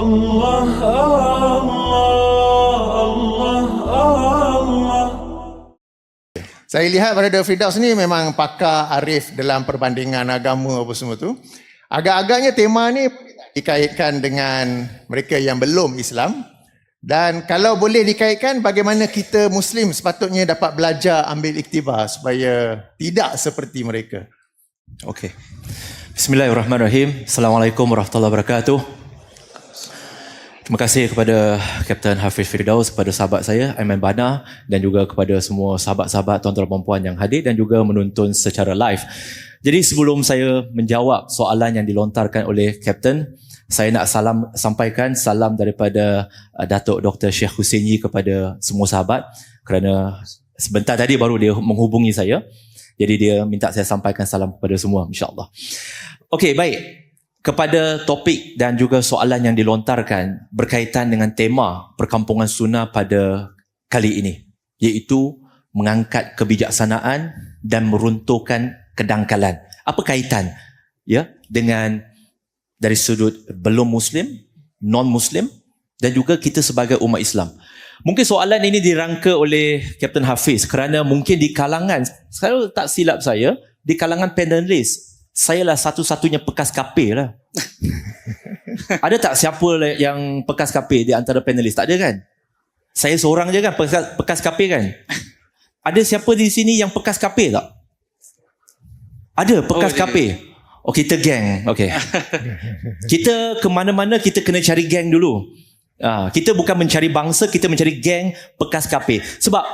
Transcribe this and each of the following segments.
Allah Allah Allah Saya lihat Brother Firdaus ni memang pakar arif dalam perbandingan agama apa semua tu. Agak-agaknya tema ni dikaitkan dengan mereka yang belum Islam. Dan kalau boleh dikaitkan bagaimana kita Muslim sepatutnya dapat belajar ambil iktibar supaya tidak seperti mereka. Okey. Bismillahirrahmanirrahim. Assalamualaikum warahmatullahi wabarakatuh. Terima kasih kepada Kapten Hafiz Firdaus, kepada sahabat saya Aiman Bana dan juga kepada semua sahabat-sahabat tuan-tuan dan puan yang hadir dan juga menonton secara live. Jadi sebelum saya menjawab soalan yang dilontarkan oleh Kapten, saya nak salam sampaikan salam daripada uh, Datuk Dr. Syekh Husaini kepada semua sahabat kerana sebentar tadi baru dia menghubungi saya. Jadi dia minta saya sampaikan salam kepada semua insya-Allah. Okey, baik kepada topik dan juga soalan yang dilontarkan berkaitan dengan tema perkampungan sunnah pada kali ini iaitu mengangkat kebijaksanaan dan meruntuhkan kedangkalan. Apa kaitan ya dengan dari sudut belum muslim, non muslim dan juga kita sebagai umat Islam. Mungkin soalan ini dirangka oleh Captain Hafiz kerana mungkin di kalangan saya tak silap saya di kalangan panelis saya lah satu-satunya bekas kape lah. ada tak siapa yang bekas kape di antara panelis? Tak ada kan? Saya seorang je kan bekas, bekas kape kan? Ada siapa di sini yang bekas kape tak? Ada bekas oh, kape. Oh kita geng. Okay. kita ke mana-mana kita kena cari geng dulu. Uh, kita bukan mencari bangsa, kita mencari geng bekas kape. Sebab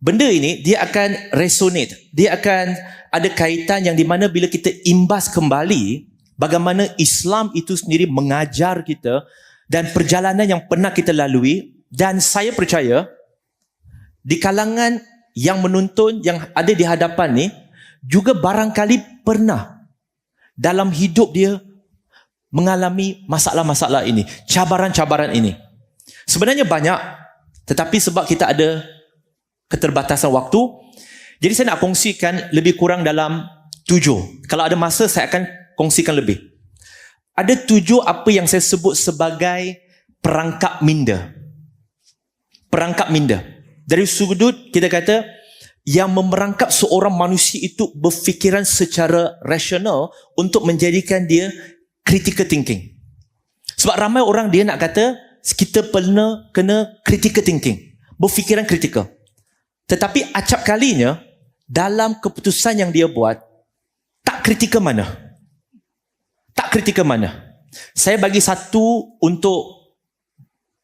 benda ini dia akan resonate. Dia akan ada kaitan yang di mana bila kita imbas kembali bagaimana Islam itu sendiri mengajar kita dan perjalanan yang pernah kita lalui dan saya percaya di kalangan yang menonton yang ada di hadapan ni juga barangkali pernah dalam hidup dia mengalami masalah-masalah ini, cabaran-cabaran ini. Sebenarnya banyak tetapi sebab kita ada keterbatasan waktu, jadi saya nak kongsikan lebih kurang dalam tujuh. Kalau ada masa saya akan kongsikan lebih. Ada tujuh apa yang saya sebut sebagai perangkap minda. Perangkap minda. Dari sudut kita kata yang memerangkap seorang manusia itu berfikiran secara rasional untuk menjadikan dia critical thinking. Sebab ramai orang dia nak kata kita pernah kena critical thinking. Berfikiran kritikal. Tetapi acap kalinya dalam keputusan yang dia buat tak kritikal mana? Tak kritikal mana? Saya bagi satu untuk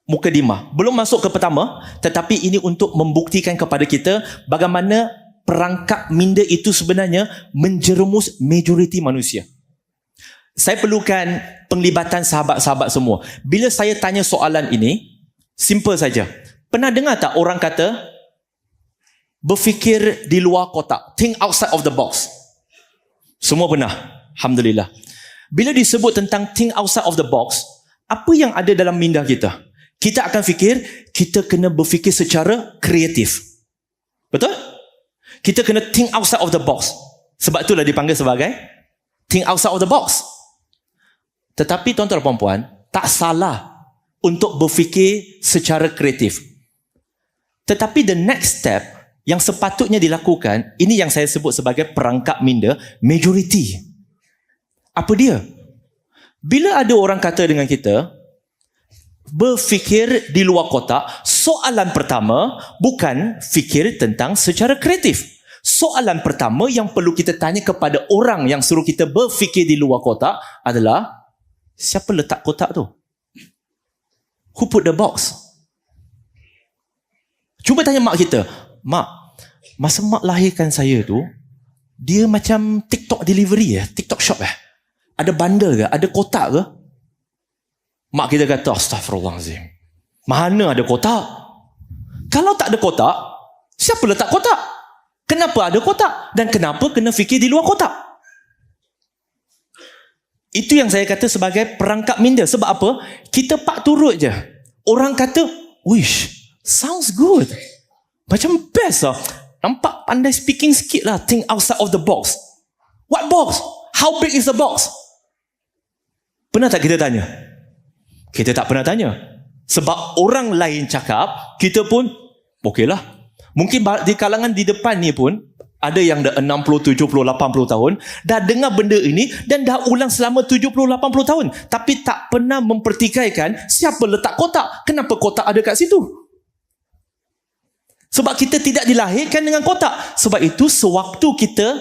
muka dima. Belum masuk ke pertama, tetapi ini untuk membuktikan kepada kita bagaimana perangkap minda itu sebenarnya menjerumus majoriti manusia. Saya perlukan penglibatan sahabat-sahabat semua. Bila saya tanya soalan ini, simple saja. Pernah dengar tak orang kata berfikir di luar kotak. Think outside of the box. Semua pernah. Alhamdulillah. Bila disebut tentang think outside of the box, apa yang ada dalam minda kita? Kita akan fikir, kita kena berfikir secara kreatif. Betul? Kita kena think outside of the box. Sebab itulah dipanggil sebagai think outside of the box. Tetapi tuan-tuan dan puan-puan, tak salah untuk berfikir secara kreatif. Tetapi the next step yang sepatutnya dilakukan, ini yang saya sebut sebagai perangkap minda, majority. Apa dia? Bila ada orang kata dengan kita, berfikir di luar kotak, soalan pertama bukan fikir tentang secara kreatif. Soalan pertama yang perlu kita tanya kepada orang yang suruh kita berfikir di luar kotak adalah, siapa letak kotak tu? Who put the box? Cuba tanya mak kita, mak, masa mak lahirkan saya tu, dia macam TikTok delivery ya, TikTok shop eh. Ada bundle ke? Ada kotak ke? Mak kita kata, astagfirullahaladzim. Mana ada kotak? Kalau tak ada kotak, siapa letak kotak? Kenapa ada kotak? Dan kenapa kena fikir di luar kotak? Itu yang saya kata sebagai perangkap minda. Sebab apa? Kita pak turut je. Orang kata, wish, sounds good. Macam best lah. Nampak pandai speaking sikit lah. Think outside of the box. What box? How big is the box? Pernah tak kita tanya? Kita tak pernah tanya. Sebab orang lain cakap, kita pun okeylah. Mungkin ba- di kalangan di depan ni pun ada yang dah 60, 70, 80 tahun dah dengar benda ini dan dah ulang selama 70, 80 tahun. Tapi tak pernah mempertikaikan siapa letak kotak. Kenapa kotak ada kat situ? Sebab kita tidak dilahirkan dengan kotak. Sebab itu sewaktu kita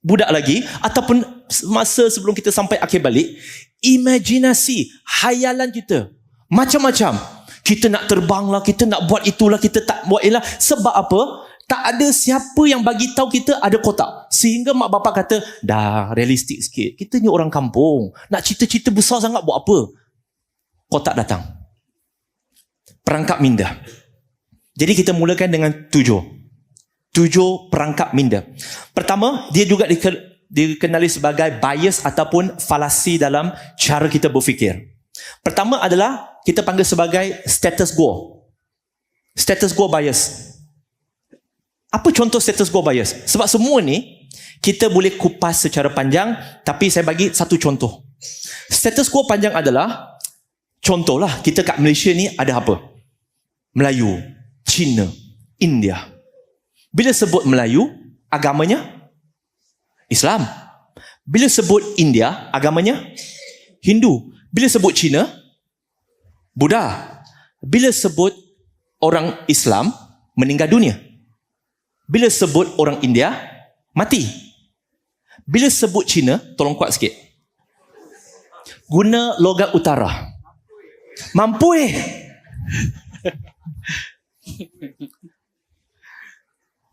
budak lagi ataupun masa sebelum kita sampai akhir balik, imajinasi, hayalan kita macam-macam. Kita nak terbang lah, kita nak buat itulah, kita tak buat ialah. Sebab apa? Tak ada siapa yang bagi tahu kita ada kotak. Sehingga mak bapak kata, dah realistik sikit. Kita ni orang kampung. Nak cita-cita besar sangat buat apa? Kotak datang. Perangkap minda. Jadi kita mulakan dengan tujuh. Tujuh perangkap minda. Pertama, dia juga dike- dikenali sebagai bias ataupun falasi dalam cara kita berfikir. Pertama adalah kita panggil sebagai status quo. Status quo bias. Apa contoh status quo bias? Sebab semua ni kita boleh kupas secara panjang tapi saya bagi satu contoh. Status quo panjang adalah contohlah kita kat Malaysia ni ada apa? Melayu, Cina, India. Bila sebut Melayu, agamanya Islam. Bila sebut India, agamanya Hindu. Bila sebut Cina, Buddha. Bila sebut orang Islam, meninggal dunia. Bila sebut orang India, mati. Bila sebut Cina, tolong kuat sikit. Guna logat utara. Mampu eh.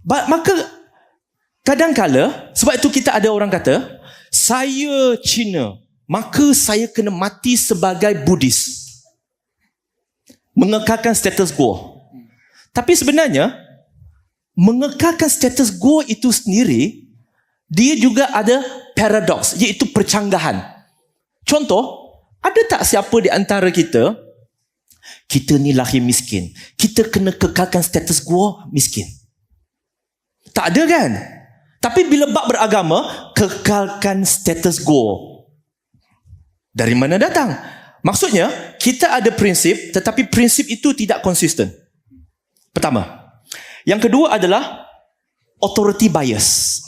Ba- maka kadangkala sebab itu kita ada orang kata saya Cina maka saya kena mati sebagai Buddhis. Mengekalkan status quo. Tapi sebenarnya mengekalkan status quo itu sendiri dia juga ada paradox iaitu percanggahan. Contoh ada tak siapa di antara kita kita ni lahir miskin kita kena kekalkan status quo miskin tak ada kan? Tapi bila bab beragama, kekalkan status quo. Dari mana datang? Maksudnya, kita ada prinsip tetapi prinsip itu tidak konsisten. Pertama. Yang kedua adalah authority bias.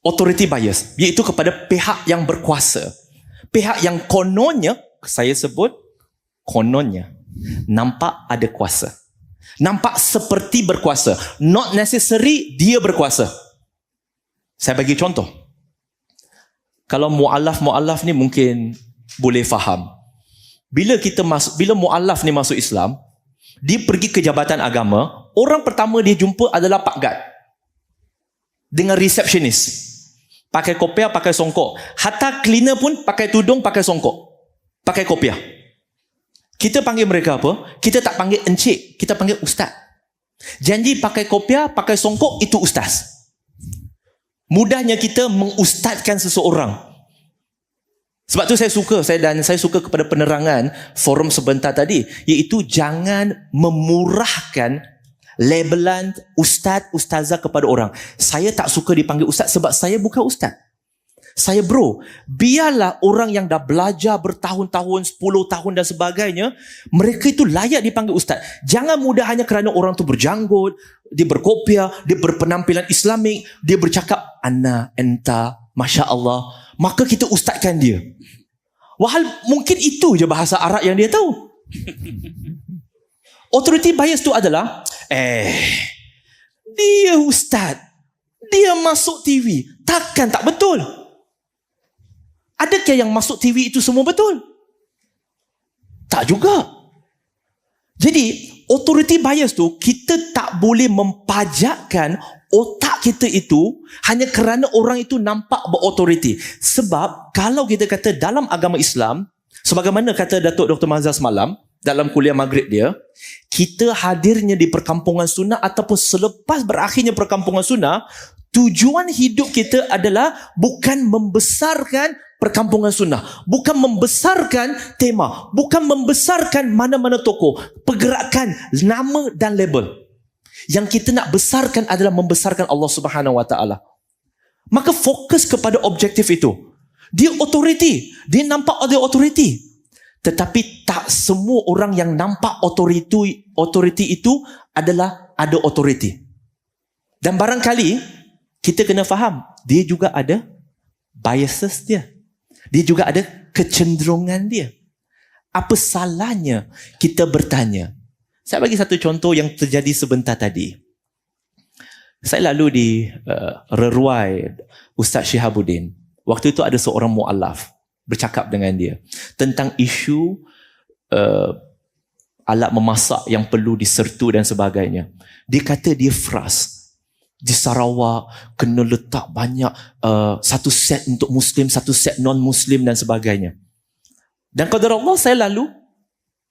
Authority bias iaitu kepada pihak yang berkuasa. Pihak yang kononnya, saya sebut kononnya, nampak ada kuasa. Nampak seperti berkuasa. Not necessary dia berkuasa. Saya bagi contoh. Kalau mu'alaf-mu'alaf ni mungkin boleh faham. Bila kita masuk, bila mu'alaf ni masuk Islam, dia pergi ke jabatan agama, orang pertama dia jumpa adalah Pak Gad. Dengan receptionist. Pakai kopiah, pakai songkok. Hatta cleaner pun pakai tudung, pakai songkok. Pakai kopiah. Kita panggil mereka apa? Kita tak panggil encik, kita panggil ustaz. Janji pakai kopiah, pakai songkok, itu ustaz. Mudahnya kita mengustadkan seseorang. Sebab tu saya suka saya dan saya suka kepada penerangan forum sebentar tadi iaitu jangan memurahkan labelan ustaz ustazah kepada orang. Saya tak suka dipanggil ustaz sebab saya bukan ustaz. Saya bro, biarlah orang yang dah belajar bertahun-tahun, 10 tahun dan sebagainya, mereka itu layak dipanggil ustaz. Jangan mudah hanya kerana orang tu berjanggut, dia berkopiah, dia berpenampilan Islamik, dia bercakap ana enta, masya Allah, maka kita ustazkan dia. Wahal mungkin itu je bahasa Arab yang dia tahu. Authority bias tu adalah, eh, dia ustaz, dia masuk TV, takkan tak betul. Adakah yang masuk TV itu semua betul? Tak juga. Jadi, authority bias tu kita tak boleh mempajakkan otak kita itu hanya kerana orang itu nampak berautoriti. Sebab kalau kita kata dalam agama Islam, sebagaimana kata Datuk Dr. Mazhar semalam dalam kuliah maghrib dia, kita hadirnya di perkampungan sunnah ataupun selepas berakhirnya perkampungan sunnah, tujuan hidup kita adalah bukan membesarkan perkampungan sunnah. Bukan membesarkan tema. Bukan membesarkan mana-mana tokoh. Pergerakan nama dan label. Yang kita nak besarkan adalah membesarkan Allah Subhanahu Wa Taala. Maka fokus kepada objektif itu. Dia authority. Dia nampak ada authority. Tetapi tak semua orang yang nampak otoriti otoriti itu adalah ada otoriti. Dan barangkali kita kena faham, dia juga ada biases dia. Dia juga ada kecenderungan dia. Apa salahnya kita bertanya? Saya bagi satu contoh yang terjadi sebentar tadi. Saya lalu di uh, Reruai Ustaz Shihabuddin. Waktu itu ada seorang mu'alaf bercakap dengan dia tentang isu uh, alat memasak yang perlu disertu dan sebagainya. Dia kata dia fras. Di Sarawak kena letak banyak uh, satu set untuk Muslim, satu set non-Muslim dan sebagainya. Dan qadar Allah saya lalu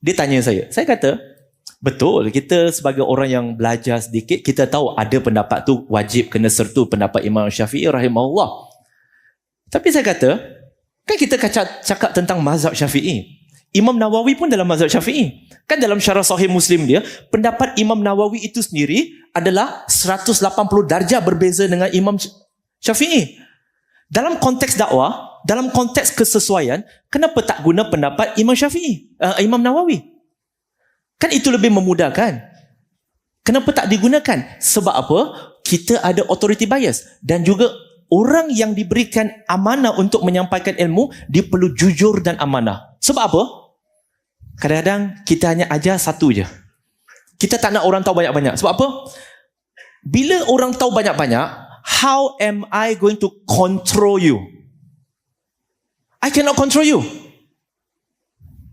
dia tanya saya. Saya kata, betul kita sebagai orang yang belajar sedikit kita tahu ada pendapat tu wajib kena sertu pendapat Imam Syafi'i rahimahullah. Tapi saya kata, kan kita cakap tentang mazhab Syafi'i. Imam Nawawi pun dalam mazhab Syafi'i. Kan dalam syarah sahih Muslim dia, pendapat Imam Nawawi itu sendiri adalah 180 darjah berbeza dengan Imam Syafi'i. Dalam konteks dakwah, dalam konteks kesesuaian, kenapa tak guna pendapat Imam Syafi'i, uh, Imam Nawawi? Kan itu lebih memudahkan. Kenapa tak digunakan? Sebab apa? Kita ada authority bias dan juga orang yang diberikan amanah untuk menyampaikan ilmu, dia perlu jujur dan amanah. Sebab apa? Kadang-kadang kita hanya ajar satu je. Kita tak nak orang tahu banyak-banyak. Sebab apa? Bila orang tahu banyak-banyak, how am I going to control you? I cannot control you.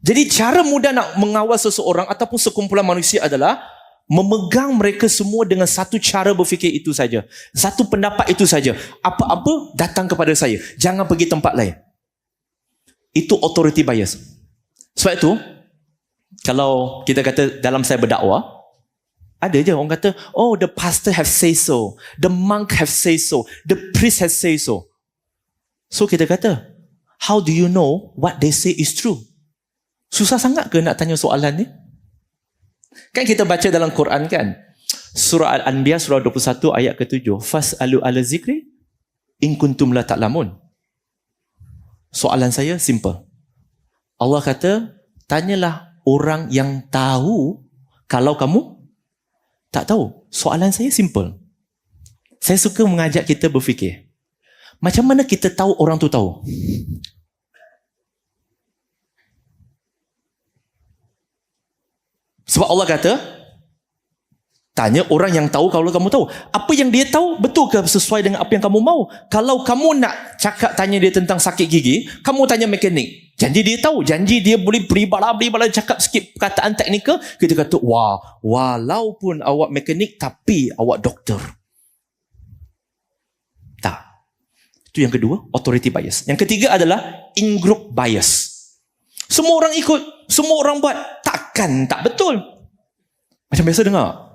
Jadi cara mudah nak mengawal seseorang ataupun sekumpulan manusia adalah memegang mereka semua dengan satu cara berfikir itu saja. Satu pendapat itu saja. Apa-apa datang kepada saya. Jangan pergi tempat lain. Itu authority bias. Sebab itu, kalau kita kata dalam saya berdakwah, ada je orang kata, oh the pastor have say so, the monk have say so, the priest have say so. So kita kata, how do you know what they say is true? Susah sangat ke nak tanya soalan ni? Kan kita baca dalam Quran kan? Surah Al-Anbiya surah 21 ayat ke-7. Fas'alu ala zikri in kuntum la ta'lamun. Soalan saya simple. Allah kata, tanyalah orang yang tahu kalau kamu tak tahu. Soalan saya simple. Saya suka mengajak kita berfikir. Macam mana kita tahu orang tu tahu? Sebab Allah kata, tanya orang yang tahu kalau kamu tahu. Apa yang dia tahu betul ke sesuai dengan apa yang kamu mau? Kalau kamu nak cakap tanya dia tentang sakit gigi, kamu tanya mekanik. Janji dia tahu, janji dia boleh beri bala beri bala cakap sikit perkataan teknikal, kita kata, wah, walaupun awak mekanik tapi awak doktor. Tak. Itu yang kedua, authority bias. Yang ketiga adalah in-group bias. Semua orang ikut, semua orang buat. Takkan tak betul. Macam biasa dengar.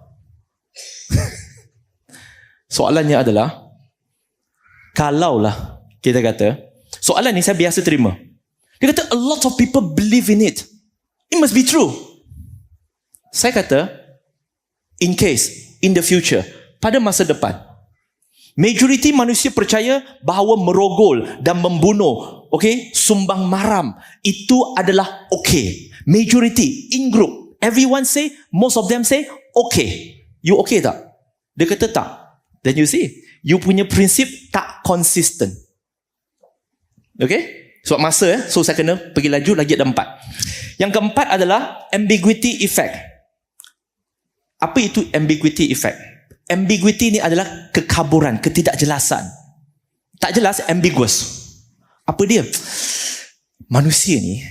Soalannya adalah, kalaulah kita kata, soalan ni saya biasa terima. Dia kata a lot of people believe in it. It must be true. Saya kata, in case, in the future, pada masa depan, majoriti manusia percaya bahawa merogol dan membunuh, okay, sumbang maram, itu adalah okay. Majority, in group, everyone say, most of them say, okay. You okay tak? Dia kata tak. Then you see, you punya prinsip tak consistent. Okay? Sebab masa eh. So saya kena pergi laju lagi ada empat. Yang keempat adalah ambiguity effect. Apa itu ambiguity effect? Ambiguity ni adalah kekaburan, ketidakjelasan. Tak jelas, ambiguous. Apa dia? Manusia ni,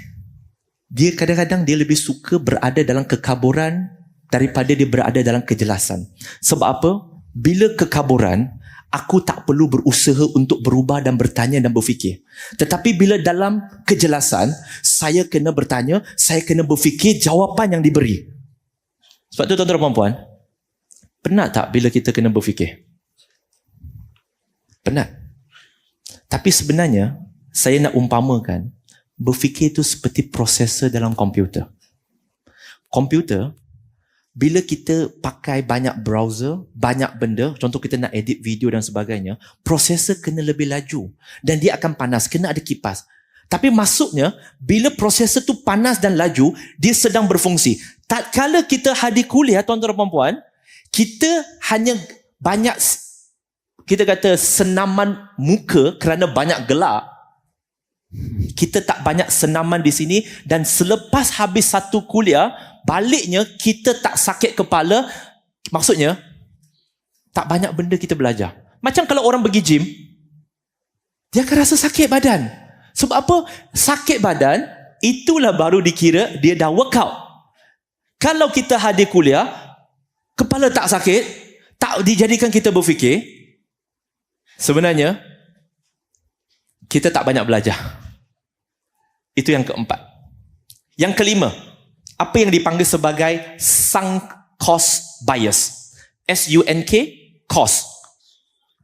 dia kadang-kadang dia lebih suka berada dalam kekaburan daripada dia berada dalam kejelasan. Sebab apa? Bila kekaburan, aku tak perlu berusaha untuk berubah dan bertanya dan berfikir. Tetapi bila dalam kejelasan, saya kena bertanya, saya kena berfikir jawapan yang diberi. Sebab tu tuan-tuan dan puan, penat tak bila kita kena berfikir? Penat. Tapi sebenarnya, saya nak umpamakan, berfikir itu seperti prosesor dalam komputer. Komputer, bila kita pakai banyak browser, banyak benda, contoh kita nak edit video dan sebagainya, prosesor kena lebih laju dan dia akan panas, kena ada kipas. Tapi maksudnya, bila prosesor tu panas dan laju, dia sedang berfungsi. Tak kala kita hadir kuliah, tuan-tuan dan puan kita hanya banyak, kita kata senaman muka kerana banyak gelap. Kita tak banyak senaman di sini dan selepas habis satu kuliah, baliknya kita tak sakit kepala. Maksudnya, tak banyak benda kita belajar. Macam kalau orang pergi gym, dia akan rasa sakit badan. Sebab apa? Sakit badan, itulah baru dikira dia dah workout. Kalau kita hadir kuliah, kepala tak sakit, tak dijadikan kita berfikir, sebenarnya, kita tak banyak belajar. Itu yang keempat. Yang kelima, apa yang dipanggil sebagai sunk cost bias. S-U-N-K, cost.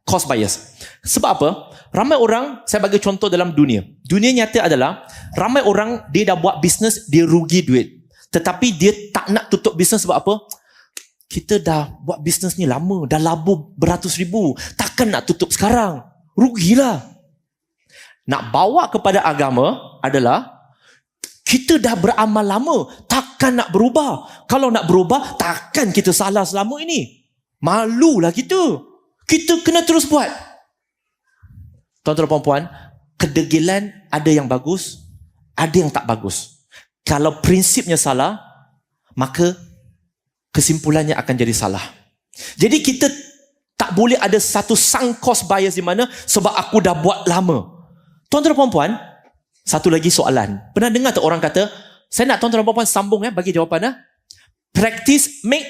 Cost bias. Sebab apa? Ramai orang, saya bagi contoh dalam dunia. Dunia nyata adalah, ramai orang dia dah buat bisnes, dia rugi duit. Tetapi dia tak nak tutup bisnes sebab apa? Kita dah buat bisnes ni lama, dah labur beratus ribu. Takkan nak tutup sekarang. Rugilah nak bawa kepada agama adalah kita dah beramal lama, takkan nak berubah. Kalau nak berubah, takkan kita salah selama ini. Malulah kita. Kita kena terus buat. Tuan-tuan dan puan kedegilan ada yang bagus, ada yang tak bagus. Kalau prinsipnya salah, maka kesimpulannya akan jadi salah. Jadi kita tak boleh ada satu sunk cost bias di mana sebab aku dah buat lama. Tuan-tuan dan puan satu lagi soalan. Pernah dengar tak orang kata, saya nak tuan-tuan dan puan sambung ya bagi jawapan ya. Practice make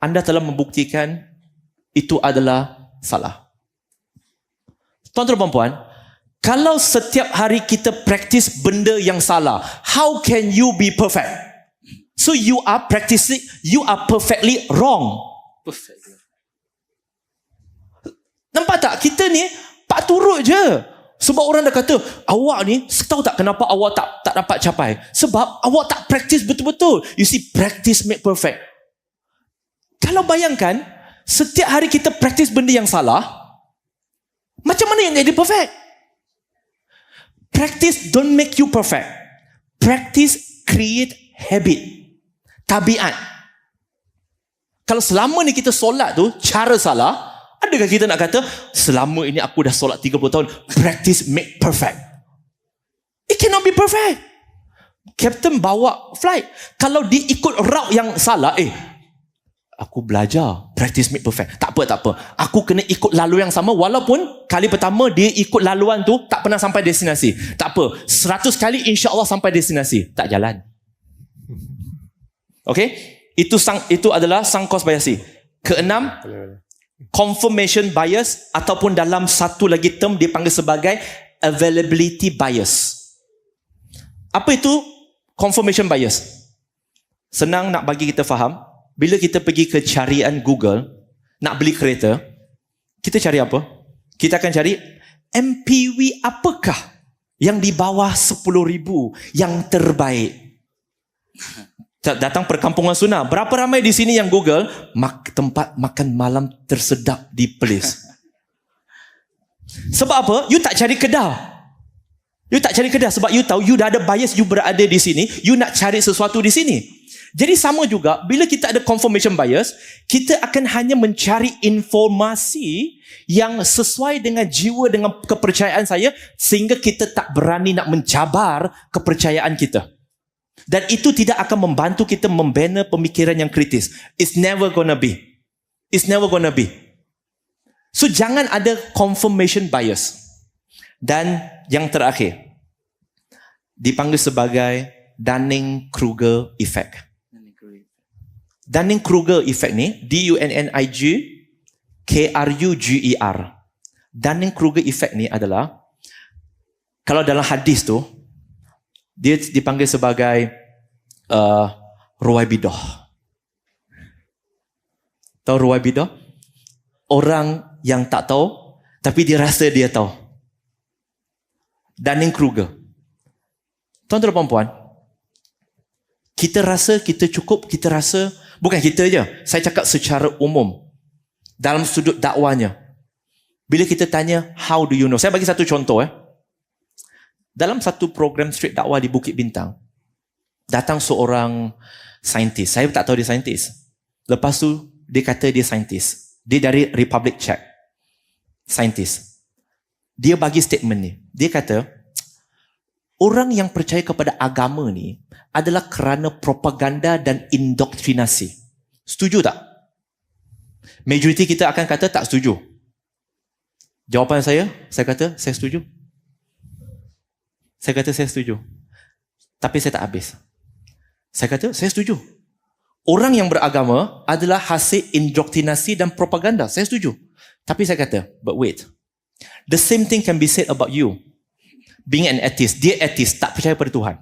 anda telah membuktikan itu adalah salah. Tuan-tuan dan puan kalau setiap hari kita practice benda yang salah, how can you be perfect? So you are practicing, you are perfectly wrong. Perfect. Nampak tak? Kita ni pak turut je. Sebab orang dah kata, awak ni, tahu tak kenapa awak tak tak dapat capai? Sebab awak tak practice betul-betul. You see, practice make perfect. Kalau bayangkan, setiap hari kita practice benda yang salah, macam mana yang jadi perfect? Practice don't make you perfect. Practice create habit. Tabiat. Kalau selama ni kita solat tu, cara salah, Adakah kita nak kata, selama ini aku dah solat 30 tahun, practice make perfect. It cannot be perfect. Captain bawa flight. Kalau dia ikut route yang salah, eh, aku belajar practice make perfect. Tak apa, tak apa. Aku kena ikut lalu yang sama walaupun kali pertama dia ikut laluan tu tak pernah sampai destinasi. Tak apa. Seratus kali insya Allah sampai destinasi. Tak jalan. Okay? Itu sang itu adalah sang kos biasi. Keenam, confirmation bias ataupun dalam satu lagi term dipanggil sebagai availability bias. Apa itu confirmation bias? Senang nak bagi kita faham. Bila kita pergi ke carian Google nak beli kereta, kita cari apa? Kita akan cari MPV apakah yang di bawah 10,000 yang terbaik datang perkampungan sunnah. Berapa ramai di sini yang Google mak, tempat makan malam tersedap di place. Sebab apa? You tak cari kedah. You tak cari kedah sebab you tahu you dah ada bias you berada di sini, you nak cari sesuatu di sini. Jadi sama juga bila kita ada confirmation bias, kita akan hanya mencari informasi yang sesuai dengan jiwa dengan kepercayaan saya sehingga kita tak berani nak mencabar kepercayaan kita. Dan itu tidak akan membantu kita membina pemikiran yang kritis. It's never gonna be. It's never gonna be. So jangan ada confirmation bias. Dan yang terakhir, dipanggil sebagai Dunning-Kruger effect. Dunning-Kruger effect ni, D-U-N-N-I-G K-R-U-G-E-R. E Dunning-Kruger effect ni adalah kalau dalam hadis tu dia dipanggil sebagai uh, ruwai bidah. Tahu ruwai bidah? Orang yang tak tahu, tapi dia rasa dia tahu. Dunning Kruger. Tuan-tuan dan puan kita rasa kita cukup, kita rasa, bukan kita je, saya cakap secara umum, dalam sudut dakwanya. Bila kita tanya, how do you know? Saya bagi satu contoh. Eh. Dalam satu program street dakwah di Bukit Bintang, datang seorang saintis. Saya tak tahu dia saintis. Lepas tu, dia kata dia saintis. Dia dari Republic Czech. Saintis. Dia bagi statement ni. Dia kata, orang yang percaya kepada agama ni adalah kerana propaganda dan indoktrinasi. Setuju tak? Majoriti kita akan kata tak setuju. Jawapan saya, saya kata saya setuju. Saya kata saya setuju. Tapi saya tak habis. Saya kata saya setuju. Orang yang beragama adalah hasil indoktrinasi dan propaganda. Saya setuju. Tapi saya kata, but wait. The same thing can be said about you. Being an atheist. Dia atheist, tak percaya pada Tuhan.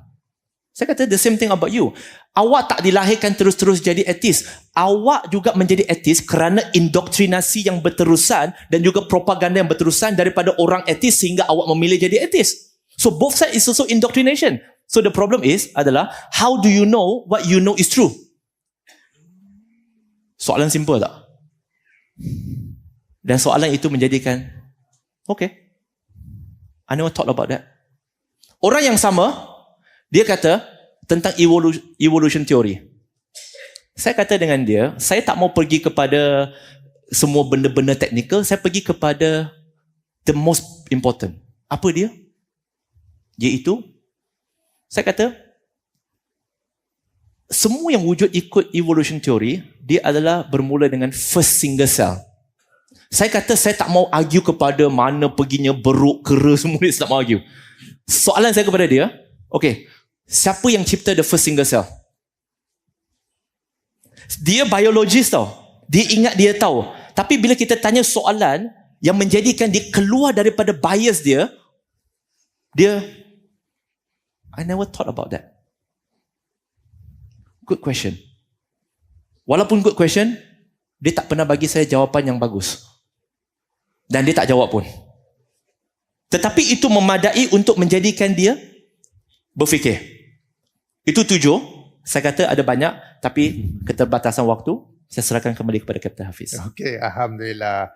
Saya kata the same thing about you. Awak tak dilahirkan terus-terus jadi ateist. Awak juga menjadi ateist kerana indoktrinasi yang berterusan dan juga propaganda yang berterusan daripada orang ateist sehingga awak memilih jadi ateist. So both side is also indoctrination. So the problem is adalah how do you know what you know is true? Soalan simple tak? Dan soalan itu menjadikan okay. I never thought about that. Orang yang sama dia kata tentang evolution theory. Saya kata dengan dia, saya tak mau pergi kepada semua benda-benda teknikal, saya pergi kepada the most important. Apa dia? Iaitu, saya kata, semua yang wujud ikut evolution theory, dia adalah bermula dengan first single cell. Saya kata saya tak mau argue kepada mana perginya beruk, kera semua ni, saya tak mau argue. Soalan saya kepada dia, okay, Siapa yang cipta the first single cell? Dia biologis tau. Dia ingat dia tahu. Tapi bila kita tanya soalan yang menjadikan dia keluar daripada bias dia, dia, I never thought about that. Good question. Walaupun good question, dia tak pernah bagi saya jawapan yang bagus. Dan dia tak jawab pun. Tetapi itu memadai untuk menjadikan dia berfikir. Itu tujuh. Saya kata ada banyak, tapi keterbatasan waktu, saya serahkan kembali kepada Kapten Hafiz. Okey, Alhamdulillah.